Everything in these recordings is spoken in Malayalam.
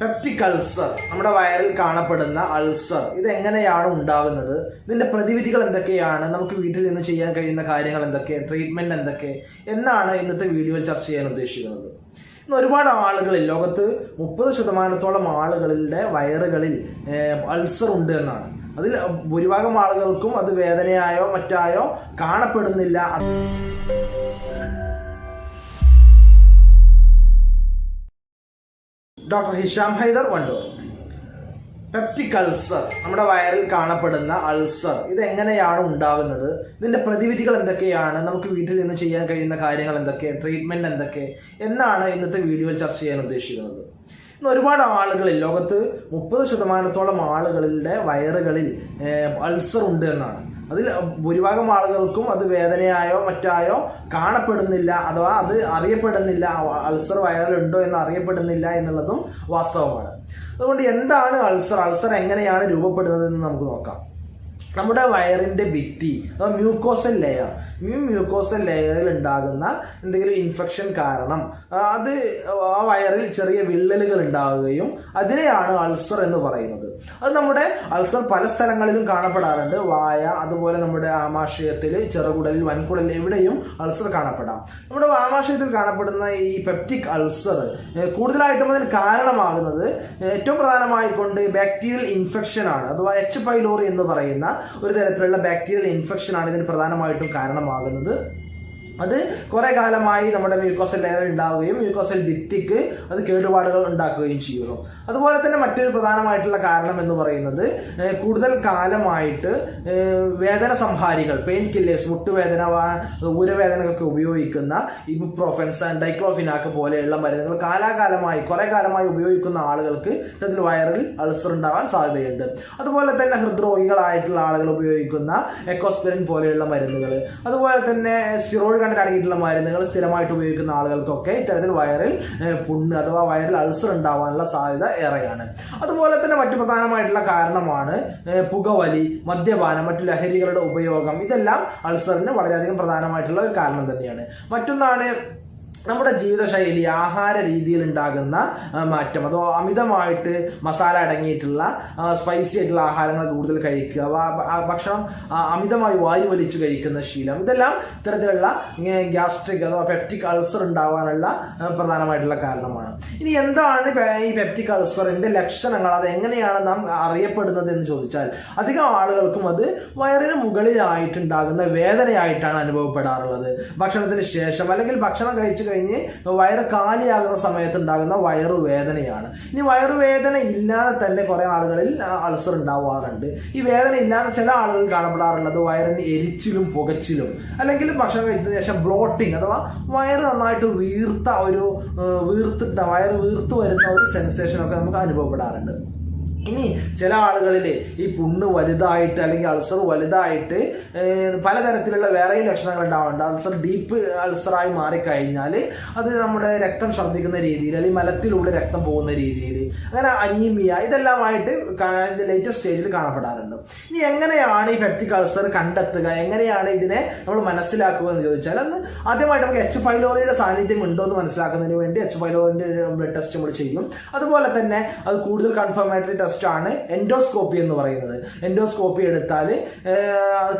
പെപ്റ്റിക് അൾസർ നമ്മുടെ വയറിൽ കാണപ്പെടുന്ന അൾസർ ഇത് എങ്ങനെയാണ് ഉണ്ടാകുന്നത്? ഇതിന്റെ പ്രതിവിധികൾ എന്തൊക്കെയാണ്? നമുക്ക് വീട്ടിൽ നിന്ന് ചെയ്യാൻ കഴിയുന്ന കാര്യങ്ങൾ എന്തൊക്കെ? ട്രീറ്റ്മെന്റ് എന്തൊക്കെ? എന്നാണ് ഇന്നത്തെ വീഡിയോയിൽ ചർച്ച ചെയ്യാൻ ഉദ്ദേശിക്കുന്നത്. ഇന്ന് ഒരുപാട് ആളുകളിൽ ലോകത്ത് മുപ്പത് ശതമാനത്തോളം ആളുകളുടെ വയറുകളിൽ അൾസർ ഉണ്ട് എന്നാണ്. അതിൽ ഭൂരിഭാഗം ആളുകൾക്കും അത് വേദനയായോ മറ്റായോ കാണപ്പെടുന്നില്ല. Doctor Hisham Haidar Wandoor. Peptic ulcer നമ്മുടെ വയറിൽ കാണപ്പെടുന്ന അൾസർ ഇത് എങ്ങനെയാണ് ഉണ്ടാകുന്നത്? ഇതിന്റെ പ്രതിവിധികൾ എന്തൊക്കെയാണ്? നമുക്ക് വീട്ടിൽ നിന്ന് ചെയ്യാൻ കഴിയുന്ന കാര്യങ്ങൾ എന്തൊക്കെ? ട്രീറ്റ്മെന്റ് എന്തൊക്കെ? എന്നാണ് ഇന്നത്തെ വീഡിയോയിൽ ചർച്ച ചെയ്യാൻ ഉദ്ദേശിക്കുന്നത്. ഒരുപാട് ആളുകളിൽ ലോകത്ത് മുപ്പത് ശതമാനത്തോളം ആളുകളുടെ വയറുകളിൽ അൾസർ ഉണ്ട് എന്നാണ്. അതിൽ ഭൂരിഭാഗം ആളുകൾക്കും അത് വേദനയായോ മറ്റായോ കാണപ്പെടുന്നില്ല അഥവാ അത് അറിയപ്പെടുന്നില്ല. അൾസർ വയറിലുണ്ടോ എന്ന് അറിയപ്പെടുന്നില്ല എന്നുള്ളതും വാസ്തവമാണ്. അതുകൊണ്ട് എന്താണ് അൾസർ? അൾസർ എങ്ങനെയാണ് രൂപപ്പെടുന്നത് എന്ന് നമുക്ക് നോക്കാം. നമ്മുടെ വയറിന്റെ ഭിത്തി അഥവാ മ്യൂക്കോസൽ ലെയർ ഈ മ്യൂക്കോസൽ ലെയറിൽ ഉണ്ടാകുന്ന എന്തെങ്കിലും ഇൻഫെക്ഷൻ കാരണം അത് ആ വയറിൽ ചെറിയ വിള്ളലുകൾ ഉണ്ടാവുകയും അതിനെയാണ് അൾസർ എന്ന് പറയുന്നത്. അത് നമ്മുടെ അൾസർ പല സ്ഥലങ്ങളിലും കാണപ്പെടാറുണ്ട്. വായ അതുപോലെ നമ്മുടെ ആമാശയത്തിൽ ചെറുകുടലിൽ വൻകുടലിൽ എവിടെയും അൾസർ കാണപ്പെടാം. നമ്മുടെ ആമാശയത്തിൽ കാണപ്പെടുന്ന ഈ പെപ്റ്റിക് അൾസർ കൂടുതലായിട്ടും അതിന് കാരണമാകുന്നത് ഏറ്റവും പ്രധാനമായിക്കൊണ്ട് ബാക്ടീരിയൽ ഇൻഫെക്ഷൻ ആണ് അഥവാ എച്ച് പൈലോറി എന്ന് പറയുന്ന ഒരു തരത്തിലുള്ള ബാക്ടീരിയൽ ഇൻഫെക്ഷൻ ആണ് ഇതിന് പ്രധാനമായിട്ടും കാരണമാകുന്നത്. അത് കുറേ കാലമായി നമ്മുടെ മ്യൂക്കോസൽ ലെയർ ഉണ്ടാവുകയും മ്യൂക്കോസൽ ഭിത്തിക്ക് അത് കേടുപാടുകൾ ഉണ്ടാക്കുകയും ചെയ്യുന്നു. അതുപോലെ തന്നെ മറ്റൊരു പ്രധാനമായിട്ടുള്ള കാരണം എന്ന് പറയുന്നത് കൂടുതൽ കാലമായിട്ട് വേദന സംഹാരികൾ പെയിൻ കില്ലേഴ്സ് മുട്ടുവേദന ഊരവേദനകൾക്ക് ഉപയോഗിക്കുന്ന ഇബുപ്രോഫെൻസ് ഡൈക്ലോഫിനാക്ക് പോലെയുള്ള മരുന്നുകൾ കാലാകാലമായി കുറേ കാലമായി ഉപയോഗിക്കുന്ന ആളുകൾക്ക് ഇത്തരത്തിൽ വയറിൽ അൾസർ ഉണ്ടാവാൻ സാധ്യതയുണ്ട്. അതുപോലെ തന്നെ ഹൃദ്രോഗികളായിട്ടുള്ള ആളുകൾ ഉപയോഗിക്കുന്ന എക്കോസ്പിരിൻ പോലെയുള്ള മരുന്നുകൾ. അതുപോലെ തന്നെ സ്റ്റിറോയിഡ് കണ്ടന്റ് അടങ്ങിയിട്ടുള്ള മരുന്നുകൾ സ്ഥിരമായിട്ട് ഉപയോഗിക്കുന്ന ആളുകൾക്കൊക്കെ ഇത്തരത്തിൽ വയറിൽ പുണ്ണ് അഥവാ വയറിൽ അൾസർ ഉണ്ടാവാനുള്ള സാധ്യത ഏറെയാണ്. അതുപോലെ തന്നെ മറ്റു പ്രധാനമായിട്ടുള്ള കാരണമാണ് പുകവലി മദ്യപാനം മറ്റു ലഹരികളുടെ ഉപയോഗം. ഇതെല്ലാം അൾസറിന് വളരെയധികം പ്രധാനമായിട്ടുള്ള ഒരു കാരണം തന്നെയാണ്. മറ്റൊന്നാണ് നമ്മുടെ ജീവിതശൈലി ആഹാര രീതിയിൽ ഉണ്ടാകുന്ന മാറ്റം. അതോ അമിതമായിട്ട് മസാല അടങ്ങിയിട്ടുള്ള സ്പൈസി ആയിട്ടുള്ള ആഹാരങ്ങൾ കൂടുതൽ കഴിക്കുക ഭക്ഷണം അമിതമായി വായു വലിച്ചു കഴിക്കുന്ന ശീലം. ഇതെല്ലാം ഇത്തരത്തിലുള്ള ഗ്യാസ്ട്രിക് അഥവാ പെപ്റ്റിക് അൾസർ ഉണ്ടാവാനുള്ള പ്രധാനമായിട്ടുള്ള കാരണമാണ്. ഇനി എന്താണ് ഈ പെപ്റ്റിക് അൾസറിന്റെ ലക്ഷണങ്ങൾ? അത് എങ്ങനെയാണ് നാം അറിയപ്പെടുന്നത് എന്ന് ചോദിച്ചാൽ അധികം ആളുകൾക്കും അത് വയറിന് മുകളിലായിട്ടുണ്ടാകുന്ന വേദനയായിട്ടാണ് അനുഭവപ്പെടാറുള്ളത്. ഭക്ഷണത്തിന് ശേഷം അല്ലെങ്കിൽ ഭക്ഷണം കഴിച്ചു കഴിഞ്ഞ് വയറ് കാലിയാകുന്ന സമയത്ത് ഉണ്ടാകുന്ന വയറു വേദനയാണ്. ഇനി വയറുവേദന ഇല്ലാതെ തന്നെ കുറെ ആളുകളിൽ അൾസർ ഉണ്ടാവാറുണ്ട്. ഈ വേദന ഇല്ലാതെ ചില ആളുകൾ കാണപ്പെടാറുള്ളത് വയറിന് എരിച്ചിലും പുകച്ചിലും. അല്ലെങ്കിൽ ഭക്ഷണം കഴിച്ചതിന് ശേഷം ബ്ലോട്ടിങ് അഥവാ വയറ് നന്നായിട്ട് വീർത്ത ഒരു വീർത്തിട്ട വയറ് വീർത്ത് വരുന്ന ഒരു സെൻസേഷൻ ഒക്കെ നമുക്ക് അനുഭവപ്പെടാറുണ്ട്. ഇനി ചില ആളുകളിൽ ഈ പുണ്ണ് വലുതായിട്ട് അല്ലെങ്കിൽ അൾസർ വലുതായിട്ട് പലതരത്തിലുള്ള വേറെയും ലക്ഷണങ്ങൾ ഉണ്ടാവുന്നുണ്ട് അൾസർ ഡീപ്പ് അൾസറായി മാറിക്കഴിഞ്ഞാൽ അത് നമ്മുടെ രക്തം ഛർദ്ദിക്കുന്ന രീതിയിൽ അല്ലെങ്കിൽ മലത്തിലൂടെ രക്തം പോകുന്ന രീതിയിൽ അങ്ങനെ അനീമിയ ഇതെല്ലാമായിട്ട് ലേറ്റസ്റ്റ് സ്റ്റേജിൽ കാണപ്പെടാറുണ്ട്. ഇനി എങ്ങനെയാണ് ഈ ഫെപ്റ്റിക് അൾസർ കണ്ടെത്തുക? എങ്ങനെയാണ് ഇതിനെ നമ്മൾ മനസ്സിലാക്കുക എന്ന് ചോദിച്ചാൽ അന്ന് ആദ്യമായിട്ട് നമുക്ക് എച്ച് ഫൈലോറിയുടെ സാന്നിധ്യം ഉണ്ടോ എന്ന് മനസ്സിലാക്കുന്നതിന് വേണ്ടി എച്ച് ഫൈലോറിന്റെ ബ്ലഡ് ടെസ്റ്റ് നമ്മൾ ചെയ്യും. അതുപോലെ തന്നെ അത് കൂടുതൽ കൺഫർമേറ്ററി ടെസ്റ്റ് ആണ് എൻഡോസ്കോപ്പി എന്ന് പറയുന്നത്. എൻഡോസ്കോപ്പി എടുത്താൽ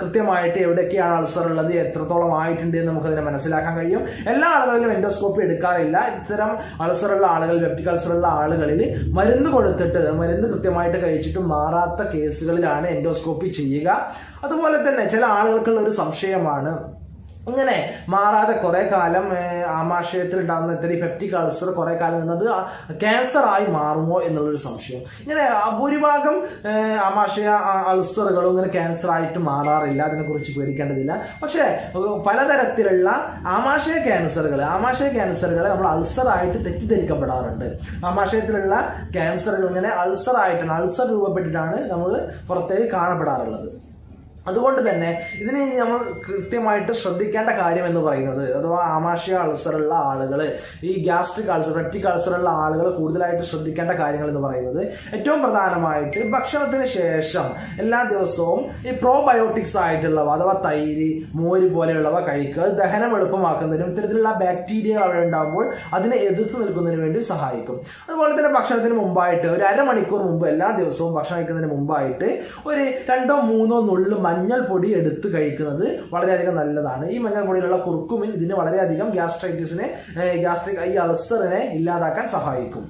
കൃത്യമായിട്ട് എവിടെയൊക്കെയാണ് അൾസർ ഉള്ളത് എത്രത്തോളം ആയിട്ടുണ്ട് എന്ന് നമുക്ക് അതിനെ മനസ്സിലാക്കാൻ കഴിയും. എല്ലാ ആളുകളിലും എൻഡോസ്കോപ്പി എടുക്കാറില്ല. ഇത്തരം അൾസർ ഉള്ള ആളുകൾ വെപ്റ്റിക് അൾസർ ഉള്ള ആളുകളിൽ മരുന്ന് കൊടുത്തിട്ട് മരുന്ന് കൃത്യമായിട്ട് കഴിച്ചിട്ട് മാറാത്ത കേസുകളിലാണ് എൻഡോസ്കോപ്പി ചെയ്യുക. അതുപോലെ തന്നെ ചില ആളുകൾക്കുള്ള ഒരു സംശയമാണ് ഇങ്ങനെ മാറാതെ കുറെ കാലം ആമാശയത്തിൽ ഉണ്ടാകുന്ന ഇത്തരം പെപ്റ്റിക് അൾസർ കുറെ കാലം നിന്നത് ക്യാൻസർ ആയി മാറുമോ എന്നുള്ളൊരു സംശയം. ഇങ്ങനെ ഭൂരിഭാഗം ആമാശയ അൾസറുകളും ഇങ്ങനെ ക്യാൻസർ ആയിട്ട് മാറാറില്ല അതിനെക്കുറിച്ച് പേടിക്കേണ്ടതില്ല. പക്ഷേ പലതരത്തിലുള്ള ആമാശയ ക്യാൻസറുകൾ ആമാശയ ക്യാൻസറുകളെ നമ്മൾ അൾസർ ആയിട്ട് തെറ്റിദ്ധരിക്കപ്പെടാറുണ്ട്. ആമാശയത്തിലുള്ള ക്യാൻസറുകൾ ഇങ്ങനെ അൾസർ ആയിട്ടാണ് അൾസർ രൂപപ്പെട്ടിട്ടാണ് നമ്മൾ പുറത്തേക്ക് കാണപ്പെടാറുള്ളത്. അതുകൊണ്ട് തന്നെ ഇതിന് നമ്മൾ കൃത്യമായിട്ട് ശ്രദ്ധിക്കേണ്ട കാര്യം എന്ന് പറയുന്നത് അഥവാ ആമാശയ അൾസറുള്ള ആളുകൾ ഈ ഗ്യാസ്ട്രിക് അൾസർ പെപ്റ്റിക് അൾസറുള്ള ആളുകൾ കൂടുതലായിട്ട് ശ്രദ്ധിക്കേണ്ട കാര്യങ്ങൾ എന്ന് പറയുന്നത് ഏറ്റവും പ്രധാനമായിട്ട് ഭക്ഷണത്തിന് ശേഷം എല്ലാ ദിവസവും ഈ പ്രോബയോട്ടിക്സ് ആയിട്ടുള്ളവ അഥവാ തൈര് മോര് പോലെയുള്ളവ കഴിക്കുക. ദഹനം എളുപ്പമാക്കുന്നതിനും ഇത്തരത്തിലുള്ള ബാക്ടീരിയ അവിടെ ഉണ്ടാകുമ്പോൾ അതിനെ എതിർത്ത് നിൽക്കുന്നതിന് വേണ്ടി സഹായിക്കും. അതുപോലെ തന്നെ ഭക്ഷണത്തിന് മുമ്പായിട്ട് ഒരു അരമണിക്കൂർ മുമ്പ് എല്ലാ ദിവസവും ഭക്ഷണം കഴിക്കുന്നതിന് മുമ്പായിട്ട് ഒരു രണ്ടോ മൂന്നോ നുള്ളു മഞ്ഞൾപ്പൊടി എടുത്ത് കഴിക്കുന്നത് വളരെയധികം നല്ലതാണ്. ഈ മഞ്ഞൾപ്പൊടിയിലുള്ള കുർക്കുമിൻ ഇതിന് വളരെയധികം ഗ്യാസ്ട്രൈറ്റിസിനെ ഗ്യാസ്ട്രിക് ഈ അൾസറിനെ ഇല്ലാതാക്കാൻ സഹായിക്കും.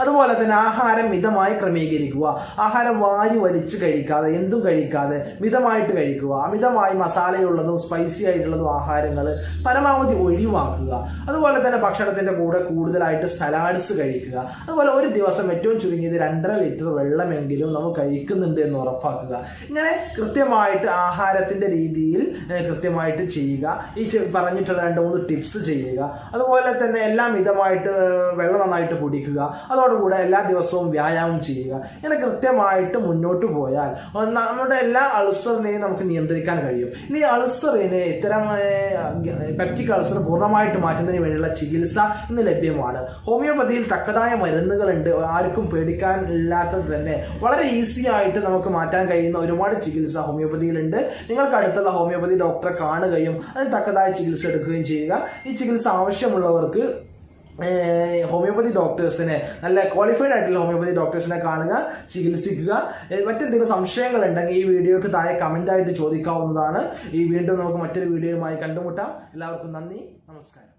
അതുപോലെ തന്നെ ആഹാരം മിതമായി ക്രമീകരിക്കുക. ആഹാരം വാരി വലിച്ചു കഴിക്കാതെ എന്തും കഴിക്കാതെ മിതമായിട്ട് കഴിക്കുക. അമിതമായി മസാലയുള്ളതും സ്പൈസി ആയിട്ടുള്ളതും ആഹാരങ്ങൾ പരമാവധി ഒഴിവാക്കുക. അതുപോലെ തന്നെ ഭക്ഷണത്തിന്റെ കൂടെ കൂടുതലായിട്ട് സലാഡ്സ് കഴിക്കുക. അതുപോലെ ഒരു ദിവസം ഏറ്റവും ചുരുങ്ങിയത് രണ്ടര ലിറ്റർ വെള്ളമെങ്കിലും നമ്മൾ കഴിക്കുന്നുണ്ട് എന്ന് ഉറപ്പാക്കുക. ഇങ്ങനെ കൃത്യമായിട്ട് ആഹാരത്തിന്റെ രീതിയിൽ കൃത്യമായിട്ട് ചെയ്യുക. ഈ പറഞ്ഞിട്ടുള്ള രണ്ട് മൂന്ന് ടിപ്സ് ചെയ്യുക. അതുപോലെ തന്നെ എല്ലാം മിതമായിട്ട് വെള്ളം നന്നായിട്ട് കുടിക്കുക. അതോടുകൂടെ എല്ലാ ദിവസവും വ്യായാമം ചെയ്യുക. ഇങ്ങനെ കൃത്യമായിട്ട് മുന്നോട്ട് പോയാൽ നമ്മുടെ എല്ലാ അൾസറിനെയും നമുക്ക് നിയന്ത്രിക്കാൻ കഴിയും. ഇനി അൾസറിനെ ഇത്തരം പെപ്റ്റിക് അൾസർ പൂർണമായിട്ട് മാറ്റുന്നതിന് വേണ്ടിയുള്ള ചികിത്സ ഇന്ന് ലഭ്യമാണ്. ഹോമിയോപ്പതിയിൽ തക്കതായ മരുന്നുകളുണ്ട്. ആർക്കും പേടിക്കാൻ ഇല്ലാത്തത് തന്നെ. വളരെ ഈസി ആയിട്ട് നമുക്ക് മാറ്റാൻ കഴിയുന്ന ഒരുപാട് ചികിത്സ ഹോമിയോപ്പതിയിലുണ്ട്. നിങ്ങൾക്ക് അടുത്തുള്ള ഹോമിയോപ്പതി ഡോക്ടറെ കാണുകയും അതിന് തക്കതായ ചികിത്സ എടുക്കുകയും ചെയ്യുക. ഈ ചികിത്സ ആവശ്യമുള്ളവർക്ക് ഹോമിയോപ്പതി ഡോക്ടേഴ്സിനെ നല്ല ക്വാളിഫൈഡ് ആയിട്ടുള്ള ഹോമിയോപ്പതി ഡോക്ടേഴ്സിനെ കാണുക ചികിത്സിക്കുക. മറ്റെന്തെങ്കിലും സംശയങ്ങൾ ഉണ്ടെങ്കിൽ ഈ വീഡിയോക്ക് താഴെ കമന്റ് ആയിട്ട് ചോദിക്കാവുന്നതാണ്. ഈ വീണ്ടും നമുക്ക് മറ്റൊരു വീഡിയോയുമായി കണ്ടുമുട്ടാം. എല്ലാവർക്കും നന്ദി. നമസ്കാരം.